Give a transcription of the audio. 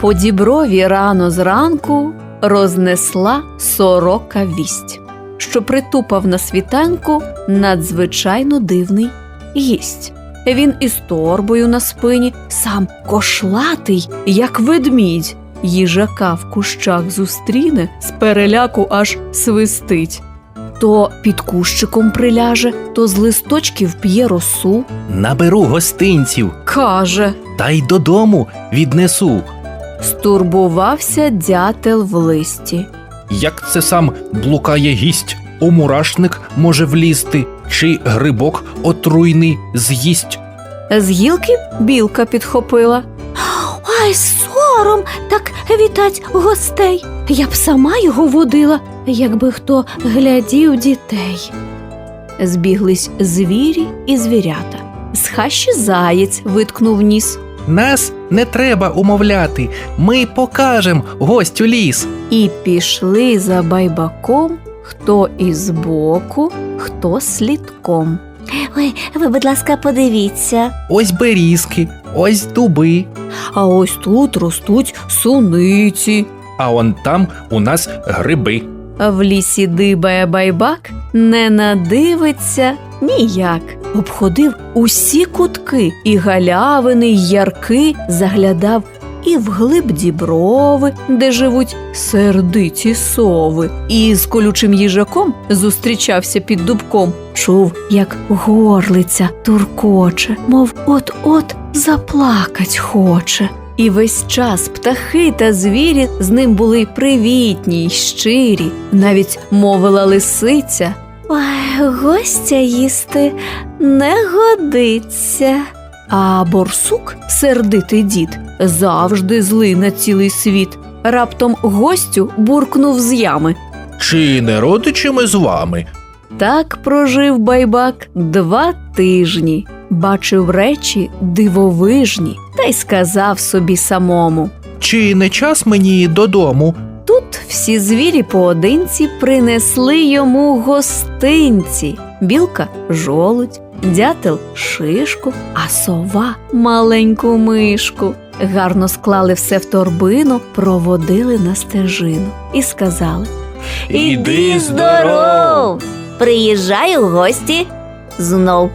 По діброві рано зранку рознесла сорока вість, що притупав на світанку надзвичайно дивний гість. Він із торбою на спині, сам кошлатий, як ведмідь. Їжака в кущах зустріне, з переляку аж свистить. То під кущиком приляже, то з листочків п'є росу, Наберу гостинців каже. та й додому віднесу. Стурбувався дятел в листі. Як це сам блукає гість, у мурашник може влізти, чи грибок отруйний з'їсть. З гілки білка підхопила. Ай, сором, так вітать гостей. Я б сама його водила, якби хто глядів дітей. Збіглись звірі і звірята. З хащі заєць виткнув ніс. Нас не треба умовляти, ми покажем гостю ліс. І пішли за байбаком, хто із боку, хто слідком. Ой, ви, будь ласка, подивіться. Ось берізки, ось дуби, А ось тут ростуть суниці. а он там у нас гриби. В лісі дибає байбак, не надивиться ніяк. Обходив усі кутки, і галявини, й ярки заглядав і вглиб діброви, де живуть сердиті сови, і з колючим їжаком зустрічався під дубком, чув, як горлиця туркоче, мов от-от заплакать хоче. І весь час птахи та звірі з ним були привітні й щирі. Навіть мовила лисиця. Ой, гостя їсти не годиться. А борсук, сердитий дід, завжди злий на цілий світ. Раптом гостю буркнув з ями. Чи не родичі ми з вами? Так прожив байбак два тижні, бачив речі дивовижні, та й сказав собі самому. Чи не час мені додому? Тут всі звірі поодинці принесли йому гостинці. Білка жолудь, дятел шишку, а сова маленьку мишку. Гарно склали все в торбину, проводили на стежину і сказали: Іди здоров! Приїжджай у гості знов.